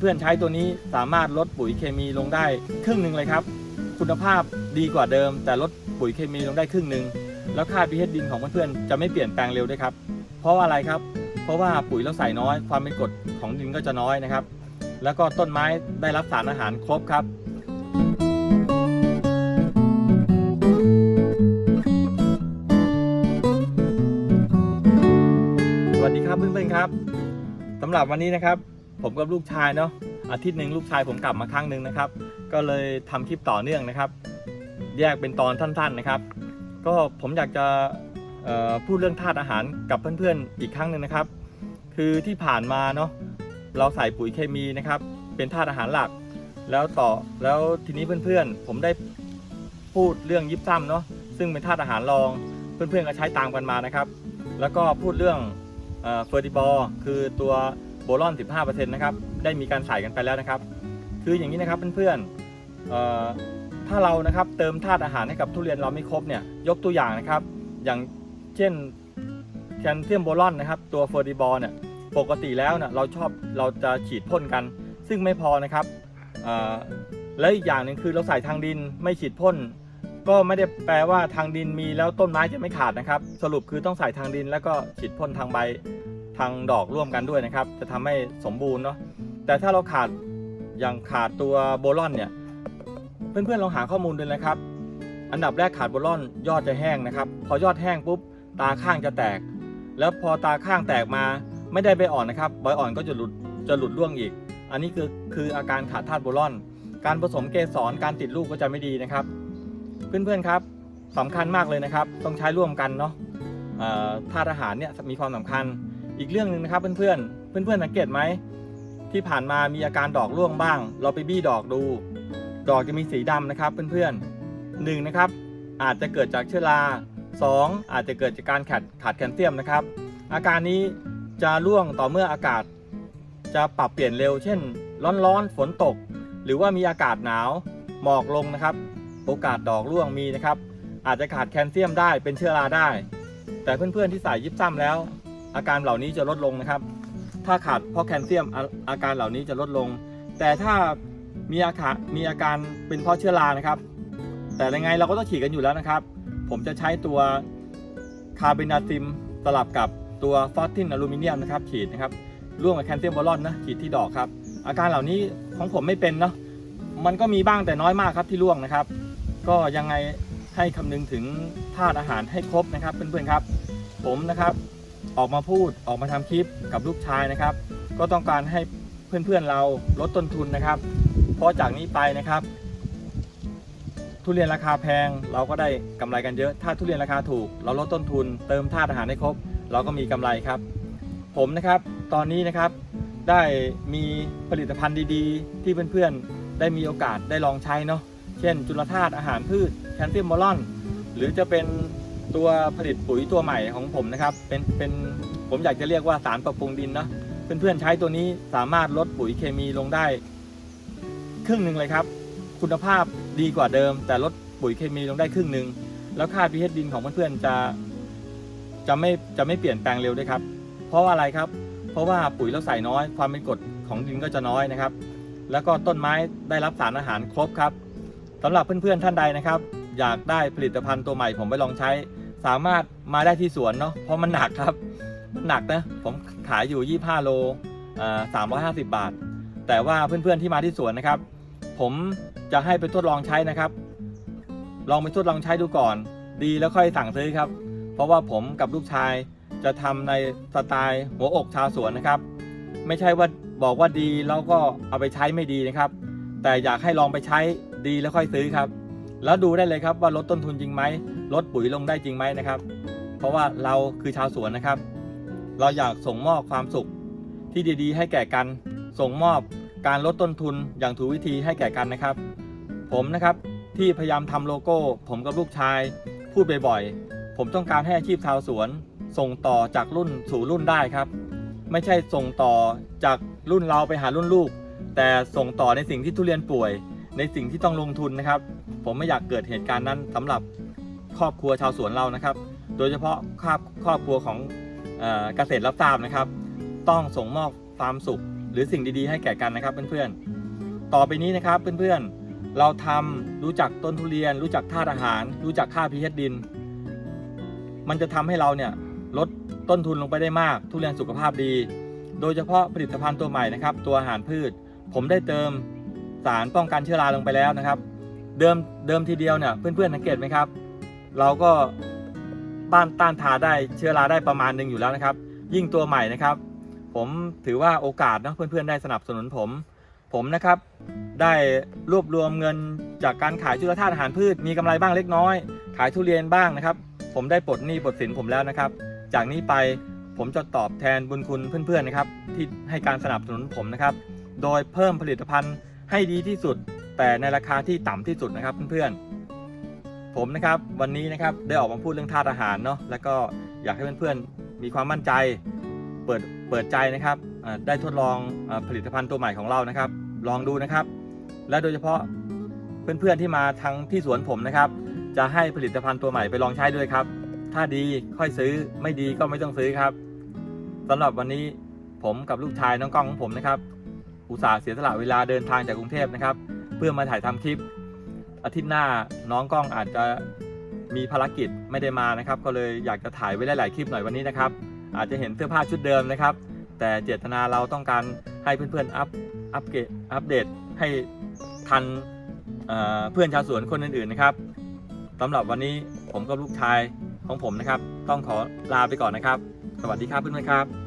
เพื่อนๆใช้ตัวนี้สามารถลดปุ๋ยเคมีลงได้ครึ่งหนึ่งเลยครับ คุณภาพดีกว่าเดิม แต่ลดปุ๋ยเคมีลงได้ครึ่งหนึ่งแล้วค่า pH ดินของเพื่อนๆจะไม่เปลี่ยนแปลงเร็วด้วยครับ เพราะว่าอะไรครับ เพราะว่าปุ๋ยเราใส่น้อย ความเป็นกรดของดินก็จะน้อยนะครับ แล้วก็ต้นไม้ได้รับสารอาหารครบครับสวัสดีครับเพื่อนๆครับสำหรับวันนี้นะครับ ผมกับลูกชายเนาะอาทิตย์หนึ่งลูกชายผมกลับมาครั้งหนึ่งนะครับ ก็เลยทำคลิปต่อเนื่องนะครับ แยกเป็นตอนสั้นๆนะครับ ก็ผมอยากจะพูดเรื่องธาตุอาหารกับเพื่อนๆอีกครั้งหนึ่งนะครับ คือที่ผ่านมาเนาะเราใส่ปุ๋ยเคมีนะครับ เป็นธาตุอาหารหลัก แล้วต่อแล้วทีนี้เพื่อนๆ ผมได้พูดเรื่องยิบซ้ำเนาะซึ่งเป็นธาตุอาหารรองเพื่อนๆก็ใช้ตามกันมานะครับ แล้วก็พูดเรื่องเฟอร์ติบอลคือตัว โบรอน 15%นะครับ ได้มีการใส่กันไปแล้วนะครับ คืออย่างนี้นะครับเพื่อนๆถ้าเรานะครับเติมธาตุอาหารให้กับทุเรียนเราไม่ครบเนี่ย ยกตัวอย่างนะครับ อย่างเช่นแคลเซียมโบรอนนะครับ ตัวเฟอร์ติบอลเนี่ย ปกติแล้วเนี่ยเราชอบเราจะฉีดพ่นกัน ซึ่งไม่พอนะครับแล้วอีกอย่างหนึ่งคือเราใส่ทางดินไม่ฉีดพ่นก็ไม่ได้แปลว่าทางดินมีแล้วต้นไม้จะไม่ขาดนะครับ สรุปคือต้องใส่ทางดินแล้วก็ฉีดพ่นทางใบ ทางดอกร่วมกันด้วยนะครับ จะทำให้สมบูรณ์เนาะแต่ถ้าเราขาดอย่างขาดตัวโบรอนเนี่ยเพื่อนๆลองหาข้อมูลดูนะครับ อันดับแรกขาดโบรอนยอดจะแห้งนะครับ พอยอดแห้งปุ๊บตาข้างจะแตก แล้วพอตาข้างแตกมาไม่ได้ใบอ่อนนะครับใบอ่อนก็จะหลุดจะหลุดร่วงอีก อันนี้คือคืออาการขาดธาตุโบรอน การผสมเกสรการติดลูกก็จะไม่ดีนะครับ เพื่อนๆครับสำคัญมากเลยนะครับ ต้องใช้ร่วมกันเนาะธาตุอาหารเนี่ยมีความสำคัญ อีกเรื่องหนึ่งนะครับเพื่อนๆ เพื่อนๆสังเกตไหมที่ผ่านมามีอาการดอกร่วงบ้าง เราไปบี้ดอกดู ดอกจะมีสีดำนะครับเพื่อนๆหนึ่งนะครับ อาจจะเกิดจากเชื้อราสองอาจจะเกิดจากการขาดขาดแคลเซียมนะครับ อาการนี้จะร่วงต่อเมื่ออากาศ จะปรับเปลี่ยนเร็ว เช่น ร้อนๆฝนตก หรือว่ามีอากาศหนาวหมอกลงนะครับ โอกาสดอกร่วงมีนะครับ อาจจะขาดแคลเซียมได้เป็นเชื้อราได้ แต่เพื่อนๆที่ใส่ยิบซ้ำแล้ว อาการเหล่านี้จะลดลงนะครับ ถ้าขาดเพราะแคลเซียมอาการเหล่านี้จะลดลง แต่ถ้ามีอาการมีอาการเป็นเพราะเชื้อรานะครับ แต่ยังไงเราก็ต้องฉีดกันอยู่แล้วนะครับ ผมจะใช้ตัวคาร์บอนาซิมสลับกับตัวฟอสตินอลูมิเนียมนะครับฉีดนะครับร่วมกับแคลเซียมบอลอนนะฉีดที่ดอกครับ อาการเหล่านี้ของผมไม่เป็นเนาะมันก็มีบ้างแต่น้อยมากครับที่ร่วงนะครับ ก็ยังไงให้คำนึงถึงธาตุอาหารให้ครบนะครับเพื่อนๆครับ ผมนะครับ ออกมาพูดออกมาทำคลิปกับลูกชายนะครับ ก็ต้องการให้เพื่อนๆเราลดต้นทุนนะครับ เพราะจากนี้ไปนะครับ ทุเรียนราคาแพงเราก็ได้กำไรกันเยอะ ถ้าทุเรียนราคาถูก เราลดต้นทุน เติมธาตุอาหารให้ครบ เราก็มีกำไรครับ ผมนะครับตอนนี้นะครับได้มีผลิตภัณฑ์ดีๆ ที่เพื่อนๆได้มีโอกาสได้ลองใช้เนาะเช่น จุลธาตุอาหารพืชแคลเซียมบอลอน หรือจะเป็น ตัวผลิตปุ๋ยตัวใหม่ของผมนะครับ เป็นเป็นผมอยากจะเรียกว่าสารปรับปรุงดินเนาะเพื่อนๆใช้ตัวนี้สามารถลดปุ๋ยเคมีลงได้ ครึ่งหนึ่งเลยครับ คุณภาพดีกว่าเดิม แต่ลดปุ๋ยเคมีลงได้ครึ่งหนึ่งแล้วค่า pH ดินของเพื่อนๆจะจะไม่จะไม่เปลี่ยนแปลงเร็วด้วยครับ เพราะว่าอะไรครับ เพราะว่าปุ๋ยเราใส่น้อย ความเป็นกรดของดินก็จะน้อยนะครับ แล้วก็ต้นไม้ได้รับสารอาหารครบครับสำหรับเพื่อนๆท่านใดนะครับ อยากได้ผลิตภัณฑ์ตัวใหม่ผมไปลองใช้ สามารถมาได้ที่สวนเนาะเพราะมันหนักครับ มันหนักนะ ผมขายอยู่ 25 โลอ่า350บาท แต่ว่าเพื่อนๆที่มาที่สวนนะครับ ผมจะให้ไปทดลองใช้นะครับ ลองไปทดลองใช้ดูก่อน ดีแล้วค่อยสั่งซื้อครับ เพราะว่าผมกับลูกชายจะทำในสไตล์หัวอกชาวสวนนะครับ ไม่ใช่ว่าบอกว่าดีแล้วก็เอาไปใช้ไม่ดีนะครับ แต่อยากให้ลองไปใช้ดีแล้วค่อยซื้อครับ แล้วดูได้เลยครับว่าลดต้นทุนจริงไหมลดปุ๋ยลงได้จริงไหมนะครับ เพราะว่าเราคือชาวสวนนะครับ เราอยากส่งมอบความสุขที่ดีๆ ให้แก่กัน ส่งมอบการลดต้นทุนอย่างถูกวิธีให้แก่กันนะครับ ผมนะครับที่พยายามทำโลโก้ ผมกับลูกชาย พูดบ่อยๆผมต้องการให้อาชีพชาวสวน ส่งต่อจากรุ่นสู่รุ่นได้ครับ ไม่ใช่ส่งต่อจากรุ่นเราไปหารุ่นลูก แต่ส่งต่อในสิ่งที่ทุเรียนป่วย ในสิ่งที่ต้องลงทุนนะครับ ผมไม่อยากเกิดเหตุการณ์นั้นสำหรับครอบครัวชาวสวนเรานะครับ โดยเฉพาะครอบครอบครัวของเกษตรรับทราบนะครับ ต้องส่งมอบความสุขหรือสิ่งดีๆให้แก่กันนะครับเพื่อนๆ ต่อไปนี้นะครับเพื่อนๆ เราทำรู้จักต้นทุเรียน รู้จักธาตุอาหาร รู้จักค่า pH ดิน มันจะทำให้เราเนี่ยลดต้นทุนลงไปได้มาก ทุเรียนสุขภาพดี โดยเฉพาะผลิตภัณฑ์ตัวใหม่นะครับ ตัวอาหารพืช ผมได้เติมสารป้องกันเชื้อราลงไปแล้วนะครับ เดิมเดิมทีเดียวเนี่ยเพื่อนๆสังเกตไหมครับ เราก็บ้านต้านทานได้เชื้อราได้ประมาณหนึ่งอยู่แล้วนะครับ ยิ่งตัวใหม่นะครับ ผมถือว่าโอกาสนะเพื่อนๆได้สนับสนุนผม ผมนะครับ ได้รวบรวมเงินจากการขายจุลธาตุอาหารพืชมีกำไรบ้างเล็กน้อย ขายทุเรียนบ้างนะครับ ผมได้ปลดหนี้ปลดสินผมแล้วนะครับ จากนี้ไปผมจะตอบแทนบุญคุณเพื่อนๆนะครับ ที่ให้การสนับสนุนผมนะครับ โดยเพิ่มผลิตภัณฑ์ให้ดีที่สุด แต่ในราคาที่ต่ำที่สุดนะครับเพื่อนๆ ผมนะครับวันนี้นะครับได้ออกมาพูดเรื่องธาตุอาหารเนาะแล้วก็อยากให้เพื่อนๆมีความมั่นใจเปิดเปิดใจนะครับได้ทดลองอผลิตภัณฑ์ตัวใหม่ของเรานะครับ ลองดูนะครับ และโดยเฉพาะเพื่อนๆที่มาทางที่สวนผมนะครับ จะให้ผลิตภัณฑ์ตัวใหม่ไปลองใช้ด้วยครับ ถ้าดีค่อยซื้อไม่ดีก็ไม่ต้องซื้อครับสำหรับวันนี้ผมกับลูกชายน้องก้องของผมนะครับ อุตส่าห์เสียสละเวลาเดินทางจากกรุงเทพนะครับ เพื่อมาถ่ายทำคลิป อาทิตย์หน้าน้องกล้องอาจจะมีภารกิจไม่ได้มานะครับ ก็เลยอยากจะถ่ายไว้หลาย ๆ คลิปหน่อยวันนี้นะครับ อาจจะเห็นเสื้อผ้าชุดเดิมนะครับ แต่เจตนาเราต้องการให้เพื่อน ๆ อัพอัปเกรดอัปเดตให้ทันเเพื่อนชาวสวนคนอื่น ๆ นะครับสำหรับวันนี้ผมกับลูกชายของผมนะครับ ต้องขอลาไปก่อนนะครับ สวัสดีครับเพื่อนๆครับ